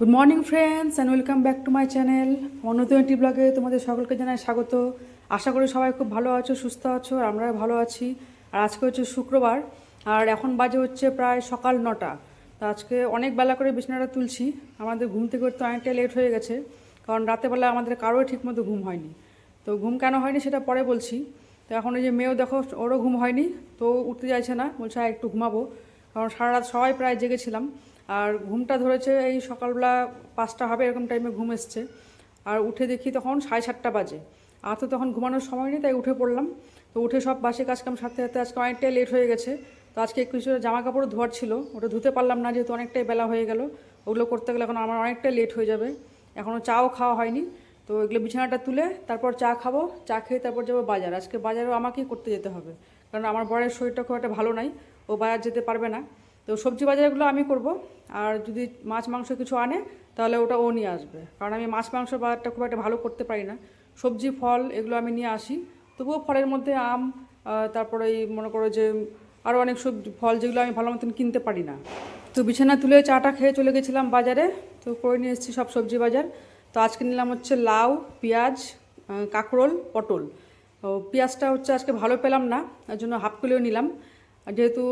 Good morning friends and welcome back to my channel আমার একটি ব্লগে তোমাদের সকলকে জানাই স্বাগত। আশা করি সবাই খুব ভালো আছো, সুস্থ আছো, আর আমরাও ভালো আছি। আর আজকে হচ্ছে শুক্রবার, আর এখন বাজে হচ্ছে প্রায় সকাল নটা। তো আজকে অনেক বেলা করে বিছানাটা তুলছি। আমাদের ঘুম থেকে উঠতে অনেকটা লেট হয়ে গেছে, কারণ রাতেবেলা আমাদের কারোই ঠিকমতো ঘুম হয়নি। তো ঘুম কেন হয়নি সেটা পরে বলছি। তো এখন ওই যে মেয়েও দেখো, ওরও ঘুম হয়নি, তো উঠতে চাইছে না। বলছে, "আর একটু ঘুমাবো। কারণ সারা রাত সবাই প্রায় জেগেছিলাম। আর ঘুমটা ধরেছে এই সকালবেলা পাঁচটা হবে এরকম টাইমে ঘুম এসছে। আর উঠে দেখি তখন সাড়ে সাতটা বাজে। আর তো তখন ঘুমানোর সময় নেই, তাই উঠে পড়লাম। তো উঠে সব বাসি কাজকাম সারতে সারতে আজকে অনেকটাই লেট হয়ে গেছে। তো আজকে কিছু জামা কাপড় ধোয়ার ছিল, ওটা ধুতে পারলাম না, যেহেতু অনেকটাই বেলা হয়ে গেল। ওগুলো করতে গেলে এখন আমার অনেকটাই লেট হয়ে যাবে। এখনও চাও খাওয়া হয়নি। তো এগুলো বিছানাটা তুলে তারপর চা খাব। চা খেয়ে তারপর যাব বাজার। আজকে বাজারও আমাকেই করতে যেতে হবে। কারণ আমার বরের শরীরটা খুব একটা ভালো নাই। ও বাজার যেতে পারবে না। তো সবজি বাজারগুলো আমি করব। আর যদি মাছ, মাংস কিছু আনে, তাহলে ওটা ও নিয়ে আসবে। কারণ আমি মাছ মাংস বাজারটা খুব একটা ভালো করতে পারি না। সবজি, ফল এগুলো আমি নিয়ে আসি। তবুও ফলের মধ্যে আম তারপরে এই মনে করো যে আরও অনেক সবজি, ফল যেগুলো আমি ভালো মতন কিনতে পারি না। তো বিছানা তুলে চাটা খেয়ে চলে গেছিলাম বাজারে। তো করে নিয়ে এসেছি সব সবজি বাজার। তো আজকে নিলাম হচ্ছে লাউ, পেঁয়াজ কাঁকরোল, পটল। পেঁয়াজটা হচ্ছে আজকে ভালো পেলাম না তার জন্য হাফ কিলো নিলাম। আর যেহেতু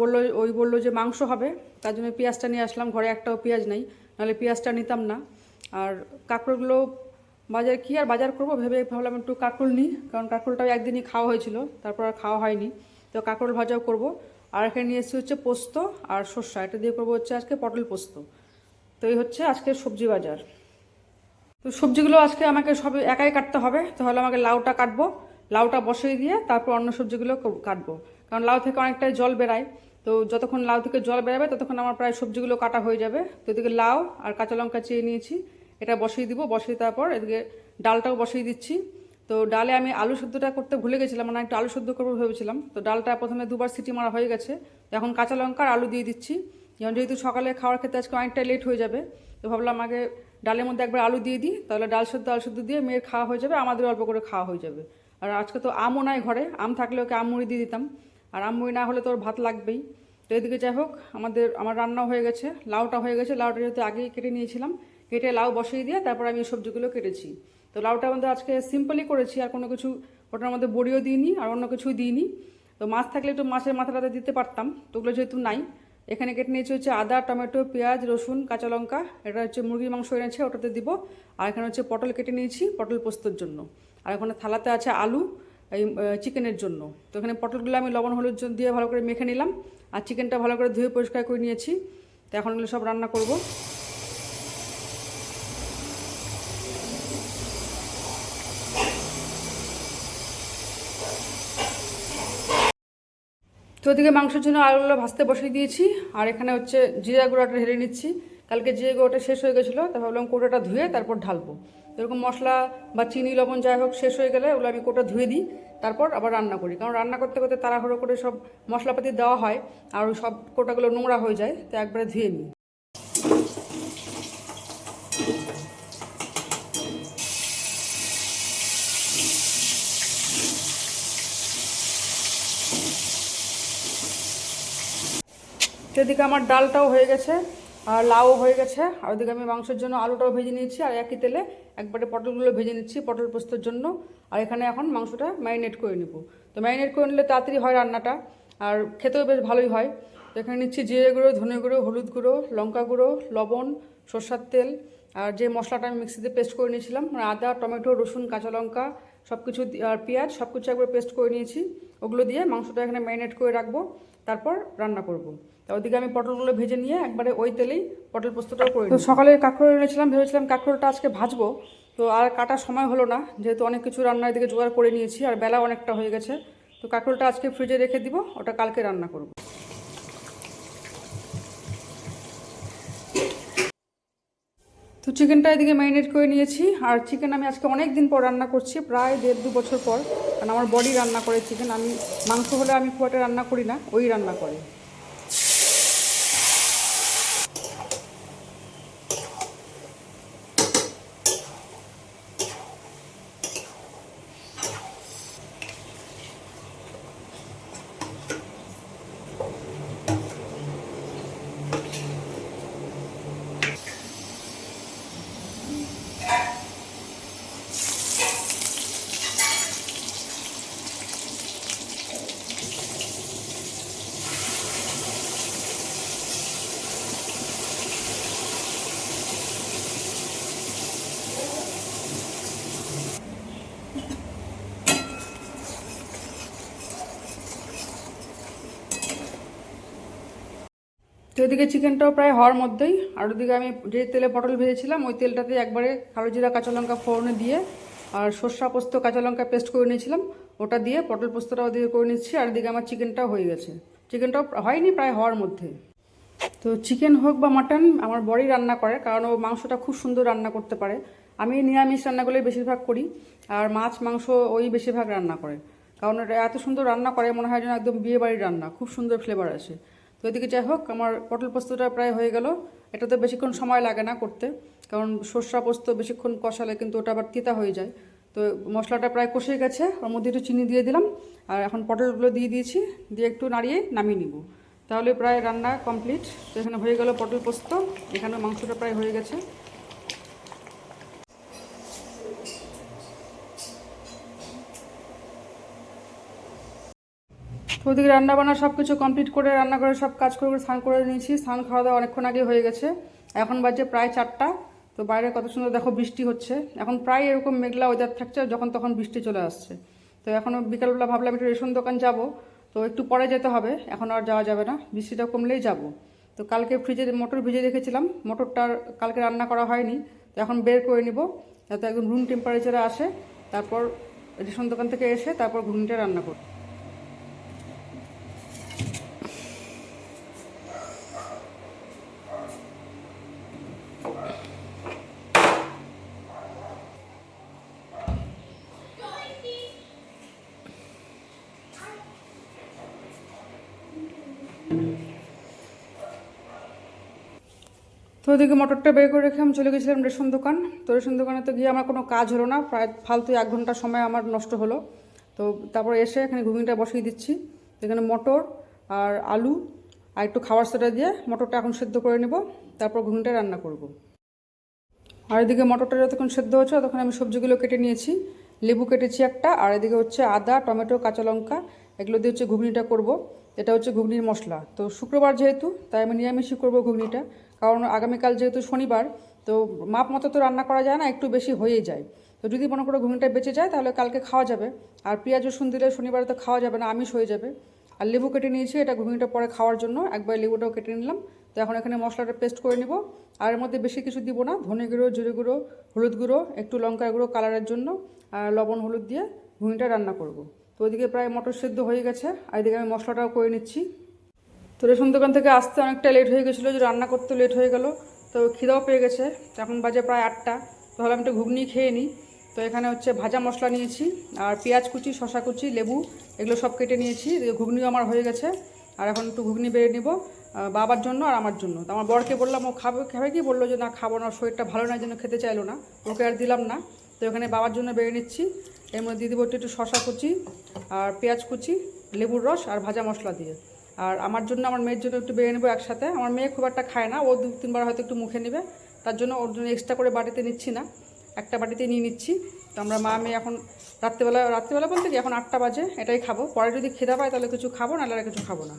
বলল, ওই বলল যে মাংস হবে, তার জন্য পেঁয়াজটা নিয়ে আসলাম, ঘরে একটাও পেঁয়াজ নেই, নাহলে পেঁয়াজটা নিতাম না। আর কাঁকরোলগুলো বাজার কি আর বাজার করব ভেবে ভাবলাম একটু কাঁকরোল নিই, কারণ কাঁকরোলটাও একদিনই খাওয়া হয়েছিল, তারপর আর খাওয়া হয়নি। তো কাঁকরোল ভাজাও করব। আর এখানে নিয়ে এসেছি হচ্ছে পোস্ত আর শস্য এটা দিয়ে করব হচ্ছে আজকে পটল পোস্ত। তো এই হচ্ছে আজকের সবজি বাজার। তো সবজিগুলো আজকে আমাকে সব একাই কাটতে হবে, তাহলে আমাকে লাউটা কাটবো, লাউটা বসিয়ে দিয়ে তারপর অন্য সবজিগুলো কাটবো। কারণ লাউ থেকে অনেকটাই জল বেরায়। তো যতক্ষণ লাউ থেকে জল বেরাবে, ততক্ষণ আমার প্রায় সবজিগুলো কাটা হয়ে যাবে। তো এদিকে লাউ আর কাঁচা লঙ্কা চেয়ে নিয়েছি, এটা বসিয়ে দিব। বসিয়ে তারপর এদিকে ডালটাও বসিয়ে দিচ্ছি। তো ডালে আমি আলু সেদ্ধটা করতে ভুলে গেছিলাম মানে একটু আলু সেদ্ধ করব ভেবেছিলাম। তো ডালটা প্রথমে দুবার সিটি মারা হয়ে গেছে। এখন কাঁচা লঙ্কা আর আলু দিয়ে দিচ্ছি। যেমন যেহেতু সকালে খাওয়ার খেতে আজকে অনেকটা লেট হয়ে যাবে, তো ভাবলাম আগে ডালের মধ্যে একবার আলু দিয়ে দিই। তাহলে ডাল সেদ্ধ, আলু সেদ্ধ দিয়ে মেয়ের খাওয়া হয়ে যাবে আমাদের অল্প করে খাওয়া হয়ে যাবে। আর আজকে তো আমও নাই ঘরে, আম থাকলে ওকে আম মুড়ি দিয়ে দিতাম। আর আম মুড়ি না হলে তো ওর ভাত লাগবেই। তো এদিকে যাই হোক, আমাদের, আমার রান্নাও হয়ে গেছে, লাউটা হয়ে গেছে, লাউটা যেহেতু আগেই কেটে নিয়েছিলাম, কেটে লাউ বসিয়ে দিয়ে তারপর আমি এই সবজিগুলো কেটেছি। তো লাউটা আমাদের আজকে সিম্পলই করেছি, আর কোনো কিছু, ওটার মধ্যে বড়িও দিইনি, আর অন্য কিছুই দিইনি। তো মাছ থাকলে একটু মাছের মাথাটাতে দিতে পারতাম, তো ওগুলো যেহেতু নাই। এখানে কেটে নিয়েছি হচ্ছে আদা, টমেটো, পেঁয়াজ, রসুন, কাঁচা লঙ্কা, এটা হচ্ছে মুরগির মাংস এনেছে, ওটাতে দিব। আর এখানে হচ্ছে পটল কেটে নিয়েছি, পটল পোস্তর জন্য। আর এখানে থালাতে আছে আলু এই চিকেনের জন্য। তো এখানে পটলগুলো আমি লবণ, হলুদ দিয়ে ভালো করে মেখে নিলাম। আর চিকেনটা ভালো করে ধুয়ে পরিষ্কার করে নিয়েছি। তো এখন এগুলো সব রান্না করব। তো ওদিকে মাংসের জন্য আলুগুলো ভাজতে বসিয়ে দিয়েছি। আর এখানে হচ্ছে জিরা গুঁড়াটা ঢেলে নিচ্ছি। কালকে জিরে গুঁড়োটা শেষ হয়ে গেছিল তা ভাবলাম কোটাটা ধুয়ে তারপর ঢালবো। এরকম মশলা বা চিনি, লবণ যাই হোক শেষ হয়ে গেলে ওগুলো আমি কোটা ধুয়ে দিই, তারপর আবার রান্না করি। কারণ রান্না করতে করতে তাড়াহুড়ো করে সব মশলাপাতি দেওয়া হয় আর সব কোটাগুলো নোংরা হয়ে যায়, তো একবারে ধুয়ে নিই। সেদিকে আমার ডালটাও হয়ে গেছে আর লাউ হয়ে গেছে, আর ওদিকে আমি মাংসের জন্য আলুটাও ভেজে নিয়েছি আর একই তেলে একবারে পটলগুলো ভেজে নিচ্ছি, পটল পোস্তর জন্য। আর এখানে এখন মাংসটা ম্যারিনেট করে নেব। তো ম্যারিনেট করে নিলে তাড়াতাড়ি হয় রান্নাটা, আর খেতেও বেশ ভালোই হয়। তো এখানে নিচ্ছি জিরে গুঁড়ো, ধনে গুঁড়ো, হলুদ গুঁড়ো, লঙ্কা গুঁড়ো, লবণ, সর্ষার তেল। আর যে মশলাটা আমি মিক্সিতে পেস্ট করে নিয়েছিলাম মানে আদা, টমেটো, রসুন, কাঁচা লঙ্কা সব কিছু আর পেঁয়াজ সব কিছু একবার পেস্ট করে নিয়েছি। ওগুলো দিয়ে মাংসটা এখানে ম্যারিনেট করে রাখব, তারপর রান্না করব। তা ওদিকে আমি পটলগুলো ভেজে নিয়ে একবারে ওই তেলেই পটল পোস্তটাও করে তো সকালে কাঁকরোল এনেছিলাম ভেবেছিলাম কাঁকড়োটা আজকে ভাজবো। তো আর কাটার সময় হলো না যেহেতু অনেক কিছু রান্নার দিকে জোগাড় করে নিয়েছি আর বেলা অনেকটা হয়ে গেছে। তো কাঁকরোলটা আজকে ফ্রিজে রেখে দিব ওটা কালকে রান্না করব। তো চিকেনটা এদিকে ম্যারিনেট করে নিয়েছি আর চিকেন আমি আজকে অনেক দিন পর রান্না করছি প্রায় দেড় দু বছর পর। কারণ আমার বডি রান্না করে চিকেন আমি মাংস হলে আমি খুব একটা রান্না করি না ওই রান্না করে। এদিকে চিকেনটাও প্রায় হওয়ার মধ্যেই, আর ওদিকে আমি যে তেলে পটল ভেজেছিলাম, ওই তেলটাতে একবারে কালো জিরা, কাঁচা লঙ্কা ফোড়নে দিয়ে আর সর্ষা পোস্ত, কাঁচা লঙ্কা পেস্ট করে নিয়েছিলাম, ওটা দিয়ে পটল পোস্তটা ওদিকে করে নিচ্ছি, আর এদিকে আমার চিকেনটাও হয়ে গেছে। চিকেনটাও হয়নি, প্রায় হওয়ার মধ্যে। তো চিকেন হোক বা মাটন, আমার বড়ি রান্না করে, কারণ ও মাংসটা খুব সুন্দর রান্না করতে পারে। আমি নিরামিষ রান্নাগুলোই বেশিরভাগ করি, আর মাছ, মাংস ওই বেশিরভাগ রান্না করে। কারণ এটা এত সুন্দর রান্না করে, মনে হয় যেন একদম বিয়ে বাড়ির রান্না, খুব সুন্দর ফ্লেভার আছে তো এদিকে যাই হোক, আমার পটল পোস্তটা প্রায় হয়ে গেল। এটাতে বেশিক্ষণ সময় লাগে না করতে, কারণ সর্ষা পোস্ত বেশিক্ষণ কষালে কিন্তু ওটা আবার তিতা হয়ে যায়। তো মশলাটা প্রায় কষে গেছে, ওর মধ্যে একটু চিনি দিয়ে দিলাম, আর এখন পটলগুলো দিয়ে দিয়েছি, দিয়ে একটু নাড়িয়ে নামিয়ে নিব। তাহলে প্রায় রান্না কমপ্লিট। তো এখানে হয়ে গেল পটল পোস্ত, এখানে মাংসটা প্রায় হয়ে গেছে। ওদিকে রান্না বান্না সব কিছু কমপ্লিট করে রান্না করে সব কাজ করে স্নান করে নিয়েছি। স্নান খাওয়া দাওয়া অনেকক্ষণ আগে হয়ে গেছে। এখন বাজে প্রায় চারটা। তো বাইরে কত সুন্দর দেখো বৃষ্টি হচ্ছে। এখন প্রায় এরকম মেঘলা ওয়েদার থাকছে যখন তখন বৃষ্টি চলে আসছে। তো এখন বিকালবেলা ভাবলাম একটু রেশন দোকান যাব। তো একটু পরে যেতে হবে। এখন আর যাওয়া যাবে না। বৃষ্টিটা কমলেই যাব। তো কালকে ফ্রিজে মোটর ভিজে রেখেছিলাম। মোটরটার কালকে রান্না করা হয়নি। তো এখন বের করে নিব। যাতে একদম রুম টেম্পারেচারে আসে। তারপর রেশন দোকান থেকে এসে তারপর ঘুগনিটা রান্না করব। তো ওদিকে মোটরটা বের করে রেখে আমি চলে গেছিলাম রেশন দোকান। তো রেশন দোকানে তো গিয়ে আমার কোনো কাজ হলো না, প্রায় ফালতু এক ঘণ্টা সময় আমার নষ্ট হলো। তো তারপর এসে এখানে ঘুগনিটা বসিয়ে দিচ্ছি। এখানে মটর আর আলু আর একটু খাবার সোডা দিয়ে মটরটা এখন সেদ্ধ করে নেব, তারপর ঘুগনিটা রান্না করব। আর এদিকে মটরটা যতক্ষণ সেদ্ধ হচ্ছে তখন আমি সবজিগুলো কেটে নিয়েছি। লেবু কেটেছি একটা, আর এদিকে হচ্ছে আদা, টমেটো, কাঁচা লঙ্কা, এগুলো দিয়ে হচ্ছে ঘুগনিটা করব। এটা হচ্ছে ঘুগনির মশলা। তো শুক্রবার যেহেতু, তাই আমি নিরামিষই করব ঘুগনিটা। কারণ আগামীকাল যেহেতু শনিবার, তো মাপ মতো তো রান্না করা যায় না, একটু বেশি হয়েই যায়। তো যদি মনে করো ঘুগনিটা বেঁচে যায়, তাহলে কালকে খাওয়া যাবে। আর পেঁয়াজ রসুন দিলে শনিবারে তো খাওয়া যাবে না, আমিষ হয়ে যাবে। আর লেবু কেটে নিয়েছি, এটা ঘুগনিটা পরে খাওয়ার জন্য। একবার লেবুটাও কেটে নিলাম। তো এখন এখানে মশলাটা পেস্ট করে নিব। আর এর মধ্যে বেশি কিছু দিব না, ধনে গুঁড়ো, জিরে গুঁড়ো, হলুদ গুঁড়ো, একটু লঙ্কা গুঁড়ো কালারের জন্য, আর লবণ হলুদ দিয়ে ঘুগনিটা রান্না করব। তো ওইদিকে প্রায় মটর সেদ্ধ হয়ে গেছে। আর এদিকে আমি মশলাটাও করে নিচ্ছি। তো রেশন দোকান থেকে আসতে অনেকটা লেট হয়ে গেছিল, যে রান্না করতে লেট হয়ে গেল। তো খিদাও পেয়ে গেছে। এখন বাজে প্রায় আটটা। তো ভাবলাম একটু ঘুগনি খেয়ে নিই তো এখানে হচ্ছে ভাজা মশলা নিয়েছি, আর পেঁয়াজ কুচি শশা কুচি, লেবু, এগুলো সব কেটে নিয়েছি। ঘুগনিও আমার হয়ে গেছে। আর এখন একটু ঘুগনি বেড়ে নিব বাবার জন্য আর আমার জন্য। তো আমার বরকে বললাম, ও খাবে খাবে কি? বলল যে, না, খাব না শরীরটা ভালো না জন্য খেতে চাইলো না। ওকে আর দিলাম না। তো এখানে বাবার জন্য বেড়ে নিচ্ছি। এর মধ্যে দেবো একটু একটু শশা কুচি, আর পেঁয়াজ কুচি, লেবুর রস, আর ভাজা মশলা দিয়ে। আর আমার জন্য, আমার মেয়ের জন্য একটু বেড়ে নেব একসাথে। আমার মেয়ে খুব একটা খায় না, ও দু, তিনবার হয়তো একটু মুখে নেবে। তার জন্য ওর জন্য এক্সট্রা করে বাড়িতে নিচ্ছি না। একটা বাটিতে নিয়ে নিচ্ছি। তো আমরা মা, মেয়ে এখন রাত্রেবেলা রাত্রেবেলা বলতে কি, এখন আটটা বাজে, এটাই খাব। পরে যদি খিদা পায় তাহলে কিছু খাব না আর কিছু খাব না।